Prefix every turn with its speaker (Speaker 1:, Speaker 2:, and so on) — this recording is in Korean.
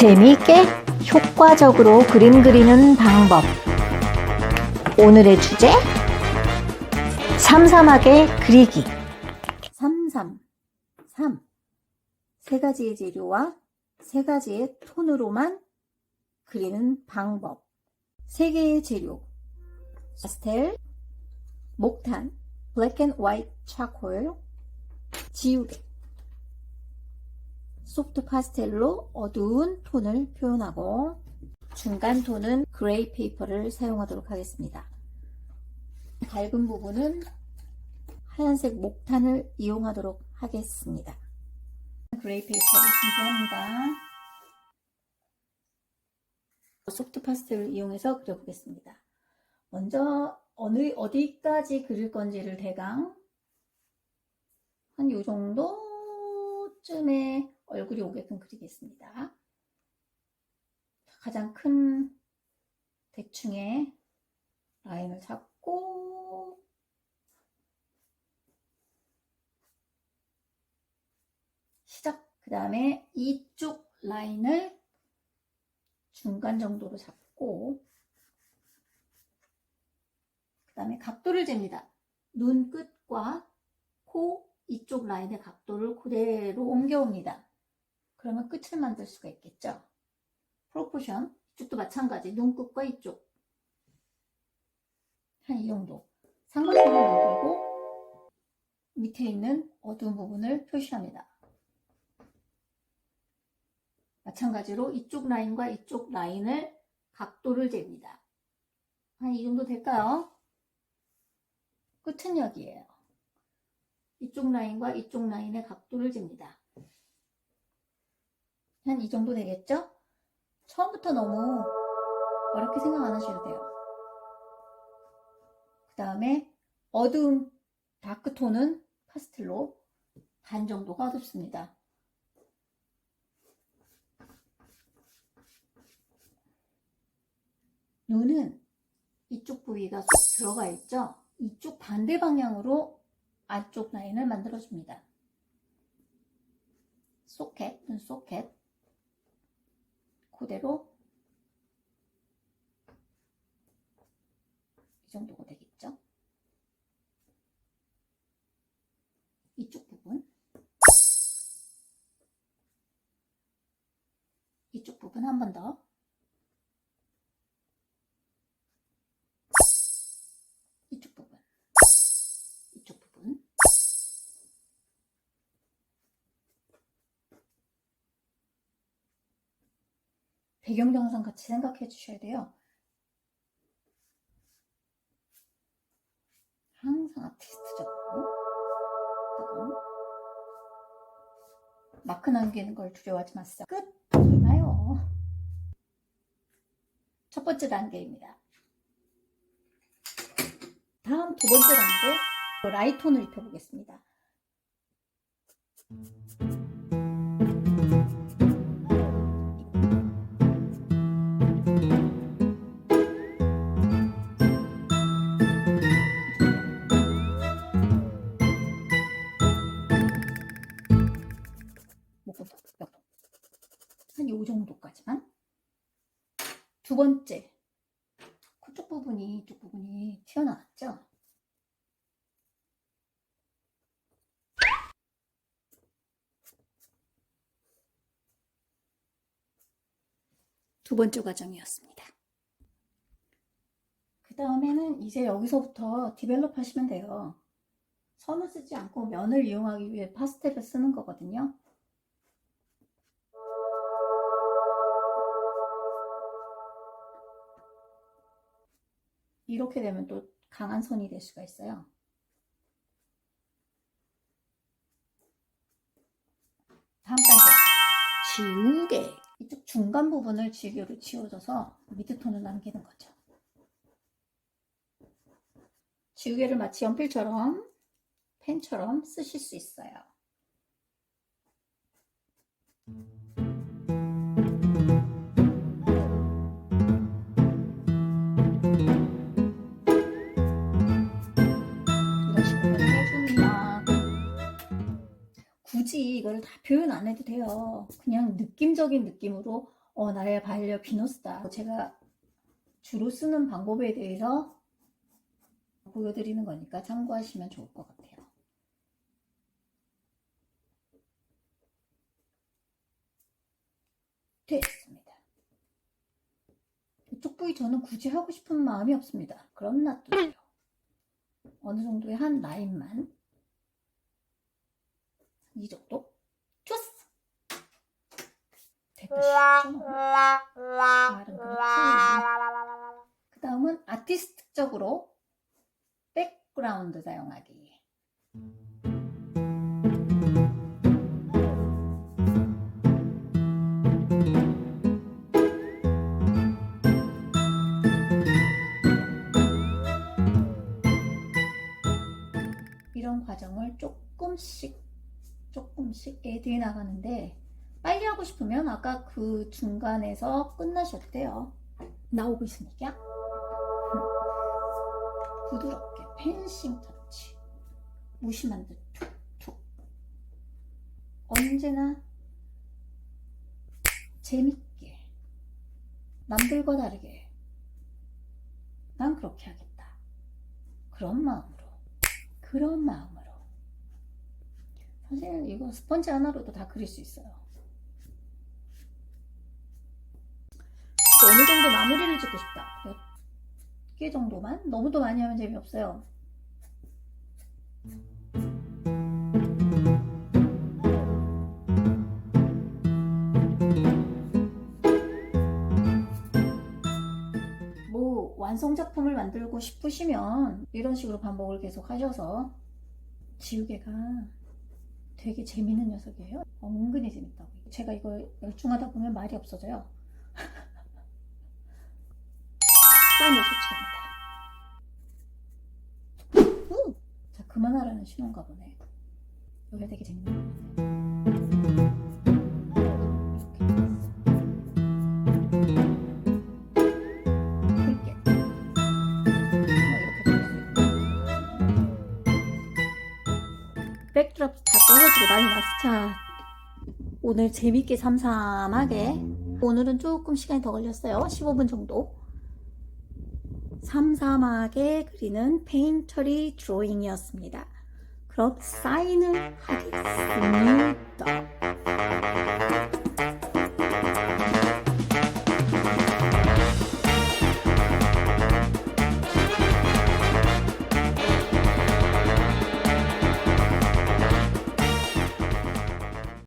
Speaker 1: 재미있게 효과적으로 그림 그리는 방법. 오늘의 주제? 삼삼하게 그리기. 삼삼, 삼. 세 가지의 재료와 세 가지의 톤으로만 그리는 방법. 세 개의 재료. 파스텔, 목탄, 블랙 앤 화이트 차콜, 지우개. 소프트 파스텔로 어두운 톤을 표현하고 중간 톤은 그레이 페이퍼를 사용하도록 하겠습니다. 밝은 부분은 하얀색 목탄을 이용하도록 하겠습니다. 그레이 페이퍼를 준비합니다. 소프트 파스텔을 이용해서 그려보겠습니다. 먼저 어느 어디까지 그릴 건지를 대강 한 요 정도쯤에 얼굴이 오게끔 그리겠습니다. 가장 큰 대충의 라인을 잡고 시작. 그 다음에 이쪽 라인을 중간 정도로 잡고 그 다음에 각도를 잽니다. 눈 끝과 코 이쪽 라인의 각도를 그대로 옮겨옵니다. 그러면 끝을 만들 수가 있겠죠. 프로포션 이쪽도 마찬가지 눈끝과 이쪽 한 이 정도 삼각형을 만들고 밑에 있는 어두운 부분을 표시합니다. 마찬가지로 이쪽 라인과 이쪽 라인을 각도를 잽니다. 한 이 정도 될까요? 끝은 여기에요. 이쪽 라인과 이쪽 라인의 각도를 잽니다. 한 이 정도 되겠죠? 처음부터 너무 어렵게 생각 안 하셔도 돼요. 그 다음에 어두운 다크톤은 파스텔로 반 정도가 어둡습니다. 눈은 이쪽 부위가 쏙 들어가 있죠? 이쪽 반대 방향으로 안쪽 라인을 만들어줍니다. 소켓, 눈 소켓. 그대로 이 정도가 되겠죠? 이쪽 부분. 이쪽 부분 한 번 더. 배경 영상 같이 생각해 주셔야 돼요. 항상 아티스트적으로 마크 남기는 걸 두려워하지 마세요. 끝! 얼마요? 첫 번째 단계입니다. 다음 두 번째 단계 라이톤을 입혀보겠습니다. 목부터 몇 한요 정도까지만. 두 번째, 그쪽 부분이 이쪽 부분이 튀어나왔죠? 두 번째 과정이었습니다. 그 다음에는 이제 여기서부터 디벨롭 하시면 돼요. 선을 쓰지 않고 면을 이용하기 위해 파스텔을 쓰는 거거든요. 이렇게 되면 또 강한 선이 될 수가 있어요. 다음 단계 지우개 이쪽 중간 부분을 지우개로 지워줘서 밑에 톤을 남기는 거죠. 지우개를 마치 연필처럼 펜처럼 쓰실 수 있어요. 굳이 이걸 다 표현 안 해도 돼요. 그냥 느낌적인 느낌으로 어, 나의 반려 비너스다. 제가 주로 쓰는 방법에 대해서 보여드리는 거니까 참고하시면 좋을 것 같아요. 됐습니다. 이쪽 부위 저는 굳이 하고 싶은 마음이 없습니다. 그럼 놔두세요. 어느 정도의 한 라인만 이 정도 좋았어. 됐다? 말은. 그 다음은 아티스트적으로 백그라운드 사용하기. 이런 과정을 조금씩 조금씩 애드해 나가는데 빨리 하고 싶으면 아까 그 중간에서 끝나셔도 돼요. 나오고 있으니까 부드럽게 펜싱 터치. 무심한 듯 툭툭. 언제나 재밌게 남들과 다르게 난 그렇게 하겠다. 그런 마음으로 그런 마음으로 사실 이거 스펀지 하나로도 다 그릴 수 있어요. 어느 정도 마무리를 짓고 싶다. 몇 개 정도만? 너무 더 많이 하면 재미없어요. 뭐 완성 작품을 만들고 싶으시면 이런 식으로 반복을 계속 하셔서 지우개가 되게 재밌는 녀석이에요. 은근히 재밌다고. 제가 이거 열중하다 보면 말이 없어져요. 파이널 소치입니다. 우! 자, 그만하라는 신호인가 보네. 여기가 되게 같아요. 자, 오늘 재밌게 삼삼하게. 오늘은 조금 시간이 더 걸렸어요. 15분 정도. 삼삼하게 그리는 페인터리 드로잉이었습니다. 그럼 사인을 하겠습니다.